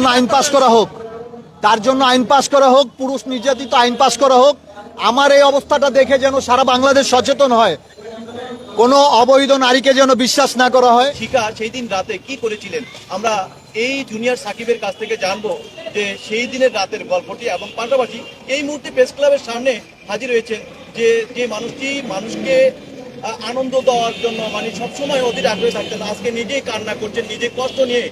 জন্য আইন পাশ করা হোক। তার জন্য আইন পাশ করা হোক, পুরুষ নির্যাতিত আইন পাশ করা হোক। আমার এই অবস্থাটা দেখে যেন সারা বাংলাদেশ সচেতন হয়। কোনো অবৈধ নারীকে যেন বিশ্বাস না করা হয়। শিকা সেই দিন রাতে কি করেছিলেন? আমরা এই জুনিয়র সাকিবের কাছ থেকে জানব যে সেই দিনের রাতের গল্পটি এবং পাশাপাশি এই মুহূর্তে প্রেস ক্লাবের সামনে হাজির হয়েছেন যে যে মানুষটি মানুষকে আনন্দ দেওয়ার জন্য মানে সবসময় অধীর আগ্রহে থাকতেন, আজকে নিজেই কান্না করছেন নিজে কষ্ট নিয়ে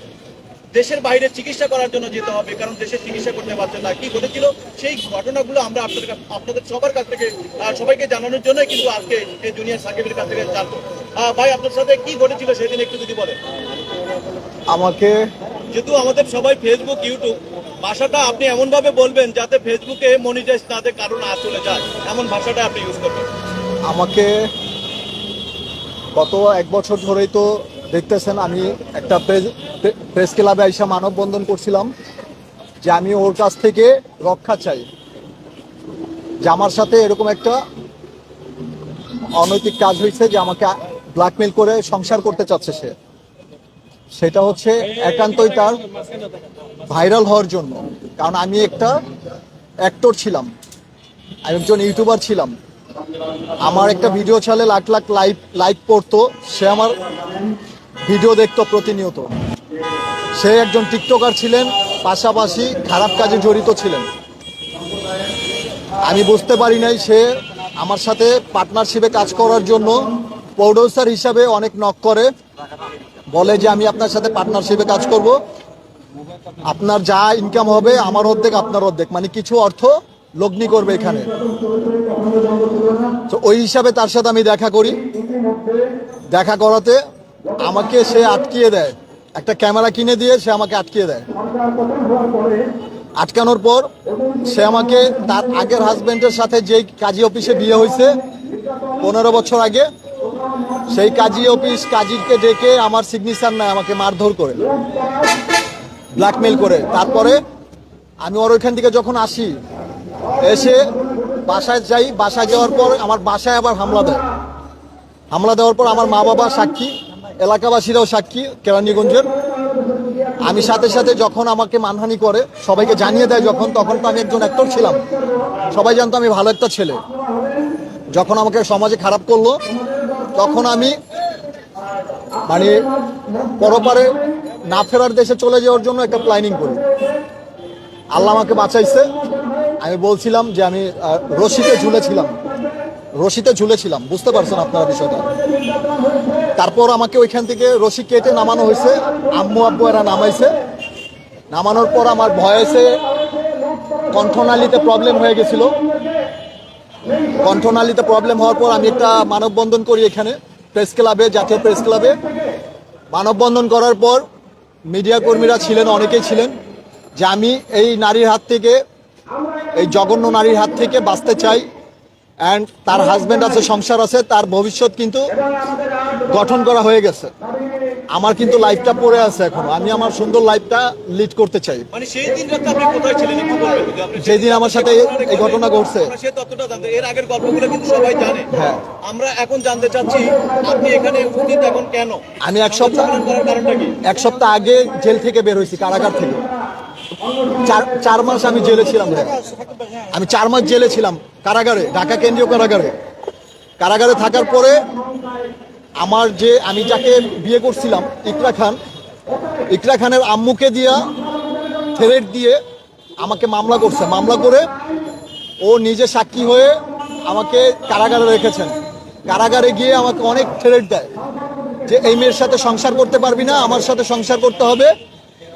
দেশের বাইরে চিকিৎসা করার জন্য যেতে হবে কারণ দেশের চিকিৎসা করতে পারছেন না। কি ঘটেছিল? সেই ঘটনাগুলো আমরা আপনাদের আপনাদের সবার কাছ থেকে সবাইকে জানানোর জন্য কিন্তু আজকে এই জুনিয়র সাকিবের কাছ থেকে জানব। আহ, ভাই আপনার সাথে কি ঘটেছিল সেদিন একটু যদি বলেন। আমাকে যেহেতু আমাদের সবাই ফেসবুক ইউটিউব ভাষাটা আপনি এমন ভাবে বলবেন যাতে ফেসবুকে মনিটাইজ তাদের কারণ আর চলে যায়। এমন ভাষাটা আপনি ইউজ করবেন। আমাকে গত এক বছর ধরেই তো দেখতেছেন, আমি একটা প্রেস প্রেস ক্লাবে আইসা মানববন্ধন করছিলাম যে আমি ওর কাছ থেকে রক্ষা চাই। যে আমার সাথে এরকম একটা অনৈতিক কাজ হয়েছে যে আমাকে ব্ল্যাকমেল করে সংসার করতে চাচ্ছে সে। সেটা হচ্ছে একান্তই তার ভাইরাল হওয়ার জন্য। কারণ আমি একটা অ্যাক্টর ছিলাম, আমি একজন ইউটিউবার ছিলাম। আমার একটা ভিডিও চালে লাখ লাখ লাইক লাইক পড়তো, সে আমার ভিডিও দেখতো প্রতিনিয়ত। সে একজন টিকটকার ছিলেন, পাশাপাশি খারাপ কাজে জড়িত ছিলেন। আমি বুঝতে পারি নাই সে আমার সাথে পার্টনারশিপে কাজ করার জন্য প্রডিউসার হিসাবে অনেক নক করে, বলে যে আমি আপনার সাথে পার্টনারশিপে কাজ করব। আপনার যা ইনকাম হবে, আমার অর্ধেক, আপনার অর্ধেক। মানে কিছু অর্থ লগ্নি করবে এখানে। তো ওই হিসাবে তার সাথে আমি দেখা করি। দেখা করাতে আমাকে সে আটকিয়ে দেয়। একটা ক্যামেরা কিনে দিয়ে সে আমাকে আটকিয়ে দেয়। আটকানোর পর সে আমাকে তার আগের হাজবেন্ডের সাথে যেই কাজী অফিসে বিয়ে হয়েছে, পনেরো বছর আগে, সেই কাজী অফিস কাজীকে ডেকে আমার সিগনেচার নেয়, আমাকে মারধর করে ব্ল্যাকমেল করে। তারপরে আমি ওর ওইখান থেকে যখন আসি, এসে বাসায় যাই, বাসায় যাওয়ার পর আমার বাসায় আবার হামলা দেয়। হামলা দেওয়ার পর আমার মা বাবা সাক্ষী এলাকাবাসীরাও সাক্ষী, কেরানীগঞ্জের। আমি সাথে সাথে যখন আমাকে মানহানি করে, সবাইকে জানিয়ে দেয় যখন, তখন তো আমি একজন অ্যাক্টর ছিলাম। সবাই জানতো আমি ভালো একটা ছেলে। যখন আমাকে সমাজে খারাপ করল, তখন আমি মানে পরপারে না ফেরার দেশে চলে যাওয়ার জন্য একটা প্ল্যানিং করি। আল্লাহ আমাকে বাঁচাইছে। আমি বলছিলাম যে আমি রশিতে ঝুলেছিলাম। রশিতে ঝুলেছিলাম, বুঝতে পারছেন আপনারা বিষয়টা? তারপর আমাকে ওইখান থেকে রশি কেটে নামানো হয়েছে। আম্মু আব্বু এরা নামাইছে। নামানোর পর আমার ভয়েসে কণ্ঠনালীতে প্রবলেম হয়ে গেছিল। কণ্ঠনালীতে প্রবলেম হওয়ার পর আমি একটা মানববন্ধন করি এখানে প্রেস ক্লাবে জাতীয় প্রেস ক্লাবে মানববন্ধন করার পর মিডিয়া কর্মীরা ছিলেন, অনেকেই ছিলেন, যে আমি এই নারীর হাত থেকে, এই জঘন্য নারীর হাত থেকে বাঁচতে চাই। অ্যান্ড তার হাজব্যান্ড আছে সংসার আছে তার ভবিষ্যৎ কিন্তু গঠন করা হয়ে গেছে। আমার কিন্তু লাইফটা পড়ে আছে এখন। আমি আমার সুন্দর লাইফটা লিড করতে চাই। মানে সেই দিন আপনি কোথায় ছিলেন? একটু বলবেন যদি আপনি যেই দিন আমার সাথে এই ঘটনা ঘটছে। এর আগের গল্পগুলো কিন্তু সবাই জানে। হ্যাঁ। আমরা এখন জানতে চাচ্ছি আপনি এখানে উপস্থিত এখন কেন? আমি এক সপ্তাহ এক সপ্তাহ আগে জেল থেকে বের হয়েছি কারাগার থেকে। চার চার মাস আমি জেলে ছিলাম আমি চার মাস জেলে ছিলাম কারাগারে, ঢাকা কেন্দ্রীয় কারাগারে। কারাগারে থাকার পরে আমার যে আমি যাকে বিয়ে করছিলাম, ইকরা খান, ইকরা খানের আম্মুকে দিয়া থ্রেট দিয়ে আমাকে মামলা করছে। মামলা করে ও নিজে সাক্ষী হয়ে আমাকে কারাগারে রেখেছেন। কারাগারে গিয়ে আমাকে অনেক থ্রেট দেয় যে, এই মেয়ের সাথে সংসার করতে পারবি না, আমার সাথে সংসার করতে হবে।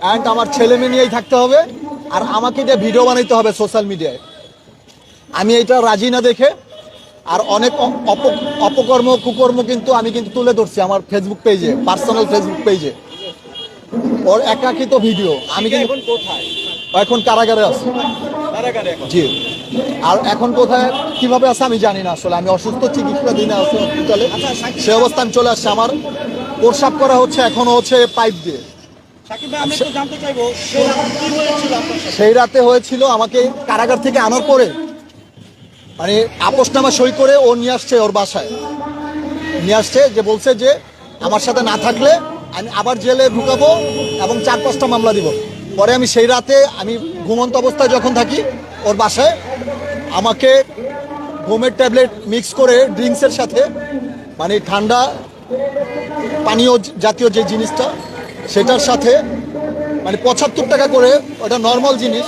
অ্যান্ড আমার ছেলে মেয়ে নিয়েই থাকতে হবে। আর আমাকে দিয়ে ভিডিও বানাইতে হবে সোশ্যাল মিডিয়ায় আমি এটা রাজি না দেখে। আর অনেক অপকর্ম কুকর্ম কিন্তু আমি কিন্তু তুলে ধরছি আমার ফেসবুক পেজে পার্সোনাল ফেসবুক পেজে ওর একাকিত ভিডিও আমি কিন্তু এখন কোথায়? এখন কারাগারে আছি। জি। আর এখন কোথায় কীভাবে আছে আমি জানি না আসলে। আমি অসুস্থ চিকিৎসা দিনে আছি হসপিটালে সে অবস্থা আমি চলে আসছে আমার। প্রসাব করা হচ্ছে এখনও হচ্ছে পাইপ দিয়ে। সেই রাতে হয়েছিল আমাকে কারাগার থেকে আনার পরে মানে আপোষনামা সই করে ও নিয়ে আসছে ওর বাসায়। নিয়ে আসছে যে বলছে যে আমার সাথে না থাকলে আমি আবার জেলে ঢুকাবো এবং চার পাঁচটা মামলা দিব। পরে আমি সেই রাতে আমি ঘুমন্ত অবস্থায় যখন থাকি ওর বাসায়, আমাকে ঘুমের ট্যাবলেট মিক্স করে ড্রিঙ্কসের সাথে মানে ঠান্ডা পানীয় জাতীয় যে জিনিসটা সেটার সাথে মানে পঁচাত্তর টাকা করে ওটা নর্মাল জিনিস।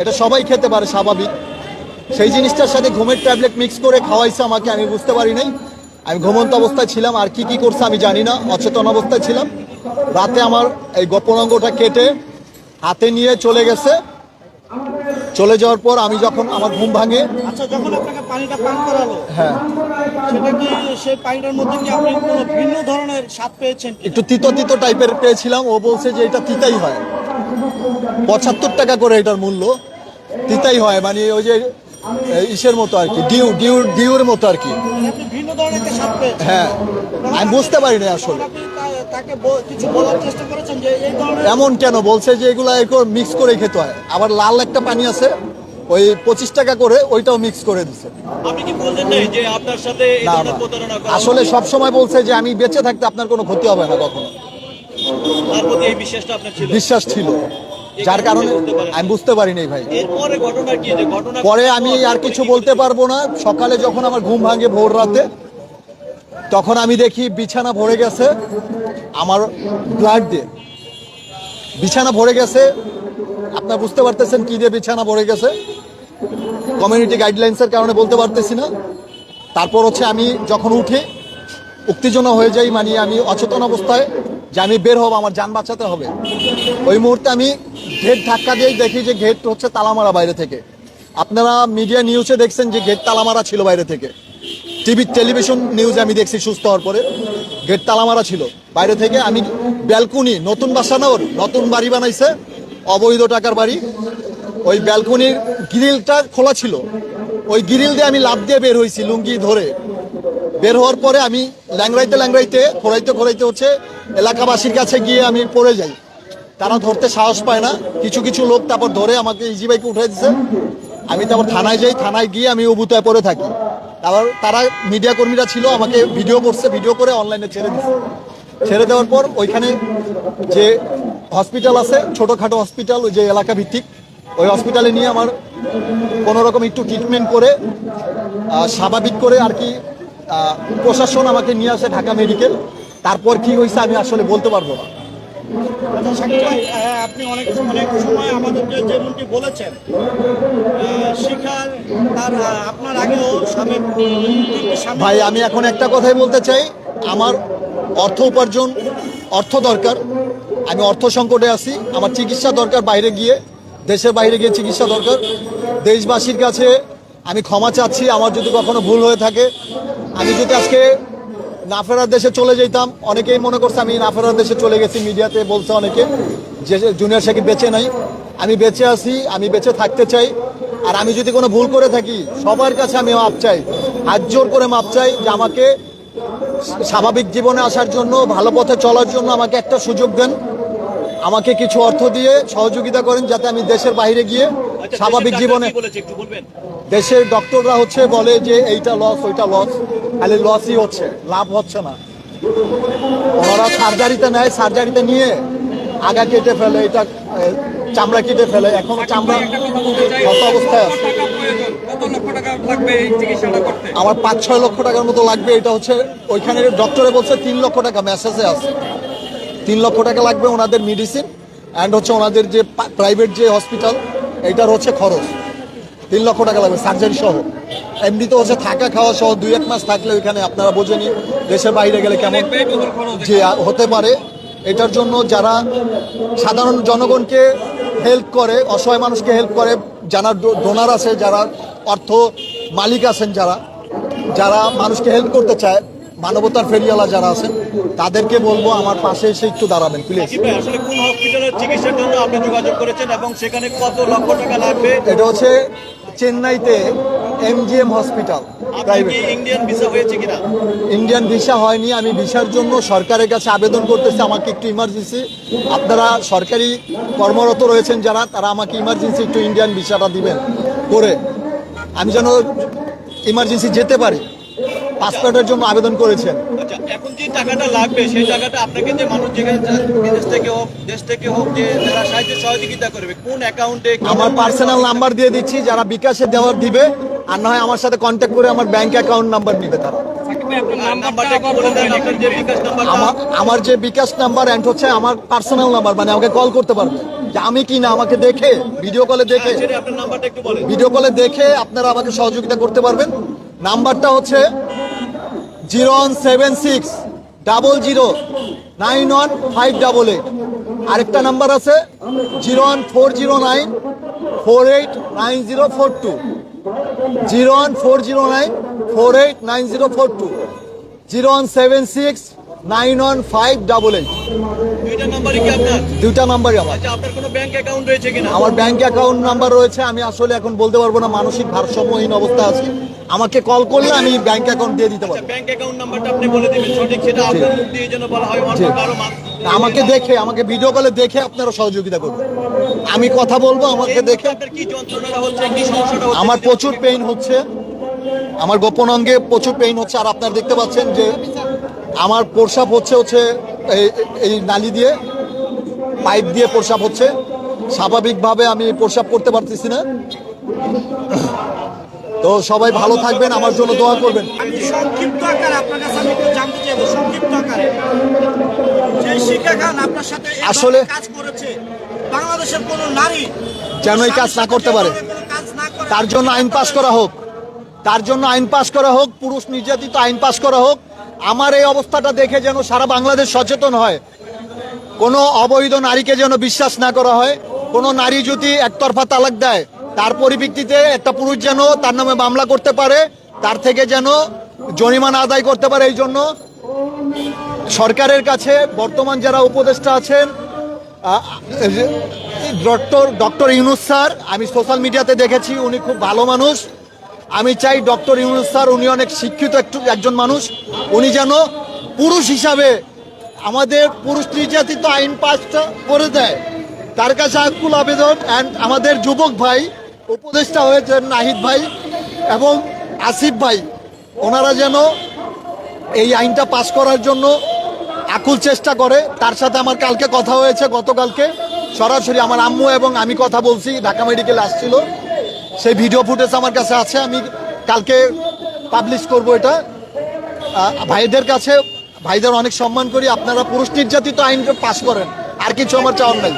এটা সবাই খেতে পারে, স্বাভাবিক। সেই জিনিসটার সাথে ঘুমের ট্যাবলেট মিক্স করে খাওয়াইছে আমাকে, আমি বুঝতে পারি নাই। আমি ঘুমন্ত অবস্থায় ছিলাম, আর কি কি করছে আমি জানি না, অচেতন অবস্থায় ছিলাম। রাতে আমার এই গোপনাঙ্গটা কেটে হাতে নিয়ে চলে গেছে। চলে যাওয়ার পর আমি যখন আমার ঘুম ভাঙে আচ্ছা যখন আপনাকে পানিটা পান করালো হ্যাঁ। সেটা কি সেই পানিটার মধ্যে কি আপনি কোনো ভিন্ন ধরনের স্বাদ পেয়েছেন একটু তিতো তিতো টাইপের পেয়েছিলাম ও বলছে যে এটা তিতাই হয়। পঁচাত্তর টাকা করে এটার মূল্য তিতাই হয় মানে ওই যে ইসের মতো আর কি ডিউ ডিউ ডিউর মতো আর কি। হ্যাঁ আমি বুঝতে পারিনি আসলে। তাকে কিছু বলার চেষ্টা করেছেন যে এই ধরনের এমন কেন? বলছে যে এগুলো মিক্স করে খেতে হয়। আবার লাল একটা পানি আছে ওই পঁচিশ টাকা করে ওইটাও মিক্স করে দিচ্ছে আপনি কি বলছেন না যে আপনার সাথে না না। আসলে? সব সময় বলছে যে আমি বেঁচে থাকতে আপনার কোনো ক্ষতি হবে না কখনো। বিশ্বাস ছিল। যার কারণে আমি বুঝতে পারিনি ভাই। পরে আমি আর কিছু বলতে পারব না। সকালে যখন আমার ঘুম ভাঙে ভোর রাতে তখন আমি দেখি বিছানা ভরে গেছে আমার ব্লাড দিয়ে। বিছানা ভরে গেছে। আপনার বুঝতে পারতেছেন কি দিয়ে বিছানা ভরে গেছে? কমিউনিটি গাইডলাইন্সের কারণে বলতে পারতেছি না। তারপর হচ্ছে আমি যখন উঠি, উত্তেজনা হয়ে যাই মানে আমি অচেতন অবস্থায় যে আমি বের হব, আমার যান বাঁচাতে হবে। ওই মুহূর্তে আমি গেট ধাক্কা দিয়েই দেখি যে গেট হচ্ছে তালামারা বাইরে থেকে। আপনারা মিডিয়া নিউজে দেখছেন যে গেট তালামারা ছিল বাইরে থেকে। টিভি টেলিভিশন নিউজ আমি দেখছি সুস্থ হওয়ার পরে। গেট তালামারা ছিল। বাইরে থেকে আমি ব্যালকনি, নতুন বাসা না ওর নতুন বাড়ি বানাইছে। অবৈধ টাকার বাড়ি। ওই ব্যালকনির গ্রিলটা খোলা ছিল। ওই গ্রিল দিয়ে আমি লাভ দিয়ে বের হয়েছি লুঙ্গি ধরে। বের হওয়ার পরে আমি ল্যাংড়াইতে ল্যাংড়াইতে, খোড়াইতে খোড়াইতে হচ্ছে এলাকাবাসীর কাছে গিয়ে আমি পড়ে যাই। তারা ধরতে সাহস পায় না। কিছু কিছু লোক তারপর ধরে আমাকে ইজি বাইকে উঠে দিচ্ছে আমি তারপর থানায় যাই। থানায় গিয়ে আমি অবুতায় পড়ে থাকি। তারপর তারা মিডিয়া কর্মীরা ছিল, আমাকে ভিডিও করছে ভিডিও করে অনলাইনে ছেড়ে দিচ্ছে ছেড়ে দেওয়ার পর ওইখানে যে হসপিটাল আছে, ছোটোখাটো হসপিটাল ওই যে এলাকা ভিত্তিক, ওই হসপিটালে নিয়ে আমার কোনো রকম একটু ট্রিটমেন্ট করে স্বাভাবিক করে আর কি প্রশাসন আমাকে নিয়ে আসে ঢাকা মেডিকেল তারপর কি হয়েছে আমি আসলে বলতে পারব না। আপনি অনেক অনেক সময় আমাদেরকে যেমনটি বলেছেন শিখার, তার আপনার আগেও ভাই, আমি এখন একটা কথাই বলতে চাই। আমার অর্থ উপার্জন, অর্থ দরকার। আমি অর্থ সংকটে আছি। আমার চিকিৎসা দরকার বাইরে গিয়ে। দেশের বাইরে গিয়ে চিকিৎসা দরকার। দেশবাসীর কাছে আমি ক্ষমা চাচ্ছি। আমার যদি কখনো ভুল হয়ে থাকে, আমি যদি আজকে না ফেরার দেশে চলে যেতাম। অনেকেই মনে করছে আমি না ফেরার দেশে চলে গেছি মিডিয়াতে বলছে অনেকে যে জুনিয়র সাকিব বেঁচে নাই। আমি বেঁচে আছি আমি বেঁচে থাকতে চাই। আর আমি যদি কোনো ভুল করে থাকি সবার কাছে আমি মাপ চাই। হাত জোর করে মাপ চাই যে আমাকে স্বাভাবিক জীবনে আসার জন্য ভালো পথে চলার জন্য আমাকে একটা সুযোগ দেন। আমাকে কিছু অর্থ দিয়ে সহযোগিতা করেন যাতে আমি দেশের বাইরে গিয়ে আচ্ছা, স্বাভাবিক জীবনে দেশের ডক্টররা হচ্ছে বলে যে এইটা লস ওইটা লস খালি লসই হচ্ছে, লাভ হচ্ছে না। ওনারা সার্জারিতে নেয়, সার্জারিতে নিয়ে আগা কেটে ফেলে, এটা চামড়া কেটে ফেলে। এখনও চামড়া কত অবস্থায় আছে? আমার পাঁচ ছয় লক্ষ টাকার মতো লাগবে, এটা হচ্ছে ওইখানে ডক্টরে বলছে তিন লক্ষ টাকা মেসেজে আছে। তিন লক্ষ টাকা লাগবে ওনাদের মেডিসিন অ্যান্ড হচ্ছে ওনাদের যে প্রাইভেট যে হসপিটাল এইটার হচ্ছে খরচ। তিন লক্ষ টাকা লাগবে সার্জারি সহ। এমনিতে হচ্ছে থাকা খাওয়া সহ দুই এক মাস থাকলে ওইখানে আপনারা বোঝেনি দেশের বাইরে গেলে কেমন যে হতে পারে। এটার জন্য যারা সাধারণ জনগণকে হেল্প করে অসহায় মানুষকে হেল্প করে যারা ডোনার আছে যারা অর্থ মালিক আছেন যারা যারা মানুষকে হেল্প করতে চায় মানবতার ফেরিওয়ালা যারা আছেন তাদেরকে বলব আমার পাশে এসে একটু দাঁড়াবেন প্লিজ আসলে কোন হসপিটালের চিকিৎসার জন্য আপনি যোগাযোগ করেছেন এবং সেখানে কত লক্ষ টাকা লাগবে? এটা হচ্ছে চেন্নাইতে এমজিএম হসপিটাল ইন্ডিয়ান ভিসা হয়েছে কিনা? ইন্ডিয়ান ভিসা হয়নি আমি ভিসার জন্য সরকারের কাছে আবেদন করতেছি আমাকে একটু ইমার্জেন্সি আপনারা সরকারি কর্মরত রয়েছেন যারা তারা আমাকে ইমার্জেন্সি একটু ইন্ডিয়ান ভিসাটা দিবেন করে। আমি যেন ইমার্জেন্সি যেতে পারি পাসপোর্টের জন্য আবেদন করেছেন। আচ্ছা এখন যে টাকাটা লাগবে সেই টাকাটা আপনাকে যে মানুষ যেখানে বিদেশ থেকে হোক দেশ থেকে হোক যে যারা সাহায্য সহযোগিতা করবে কোন অ্যাকাউন্টে আমার পার্সোনাল নাম্বার দিয়ে দিচ্ছি যারা বিকাশে দেওয়ার দিবে আর না হয় আমার সাথে কন্ট্যাক্ট করে আমার ব্যাংক অ্যাকাউন্ট নাম্বার নিবে তারা। আমার যে বিকাশ নাম্বার অ্যান্ড হচ্ছে আমার পার্সোনাল নাম্বার মানে আমাকে কল করতে পারবে। যে আমি কি না আমাকে দেখে ভিডিও কলে দেখে ভিডিও কলে দেখে আপনারা আমাকে সহযোগিতা করতে পারবেন। নাম্বারটা হচ্ছে zero one seven six double zero nine one five double eight আরেকটা নাম্বার আছে zero one four zero nine four eight nine zero four two zero one four zero nine four eight nine zero four two zero one seven six nine one five double eight. দুইটা নাম্বারই আমার। আচ্ছা আপনার কোনো bank account রয়েছে কিনা? আমার bank account number রয়েছে আমি আসলে এখন বলতে পারব না মানসিক ভারসাম্যহীন অবস্থা আছে আমাকে কল করলে আমি ব্যাংক অ্যাকাউন্ট দিয়ে দিতে পারব। ব্যাংক অ্যাকাউন্ট নাম্বারটা আপনি বলে দিবেন সঠিক সেটা আপনার মুখ দিয়ে যেন বলা হয় অন্য কারও আমাকে দেখে আমাকে ভিডিও কলে দেখে আপনারা সহযোগিতা করবেন। আমি কথা বলব আমাকে দেখে। আমার প্রচুর পেইন হচ্ছে। আমার গোপন অঙ্গে প্রচুর পেইন হচ্ছে। আর আপনারা দেখতে পাচ্ছেন যে আমার প্রসাব হচ্ছে হচ্ছে এই নালি দিয়ে পাইপ দিয়ে প্রসাব হচ্ছে। স্বাভাবিকভাবে আমি প্রসাব করতে পারতেছি না। তো সবাই ভালো থাকবেন আমার জন্য দোয়া করবেন। সংক্ষিপ্ত আকারে আপনার কাছে আমি একটু জানতে চাইব সংক্ষিপ্ত আকারে। যে শিক্ষা খান আপনার সাথে আসলে- কাজ করেছে বাংলাদেশের কোনো নারী যেন এই কাজ না করতে পারে। তার জন্য আইন পাশ করা হোক। তার জন্য আইন পাশ করা হোক পুরুষ নির্যাতিত আইন পাশ করা হোক। আমার এই অবস্থাটা দেখে যেন সারা বাংলাদেশ সচেতন হয়। কোনো অবৈধ নারীকে যেন বিশ্বাস না করা হয়। কোনো নারী যদি একতরফা তালাক দেয় তার পরিপ্রেক্ষিতে একটা পুরুষ যেন তার নামে মামলা করতে পারে, তার থেকে যেন জরিমানা আদায় করতে পারে এই জন্য। সরকারের কাছে বর্তমান যারা উপদেষ্টা আছেন ডক্টর ডক্টর ইউনুস স্যার, আমি সোশ্যাল মিডিয়াতে দেখেছি, উনি খুব ভালো মানুষ। আমি চাই ডক্টর ইউনুস স্যার, উনি অনেক শিক্ষিত একটু, একজন মানুষ। উনি যেন পুরুষ হিসাবে আমাদের পুরুষ নির্যাতিত আইন পাসটা করে দেয়। তার কাছে আকুল আবেদন অ্যান্ড আমাদের যুবক ভাই উপদেষ্টা হয়েছেন নাহিদ ভাই এবং আসিফ ভাই। ওনারা যেন এই আইনটা পাস করার জন্য আকুল চেষ্টা করে। তার সাথে আমার কালকে কথা হয়েছে, গতকালকে। সরাসরি আমার আম্মু এবং আমি কথা বলছি, ঢাকা মেডিকেলে আসছিল। সেই ভিডিও ফুটেজ আমার কাছে আছে, আমি কালকে পাবলিশ করব এটা। ভাইদের কাছে, ভাইদের অনেক সম্মান করি, আপনারা পুরুষ নির্যাতিত আইন পাশ করেন, আর কিছু আমার চাওয়ার নাই।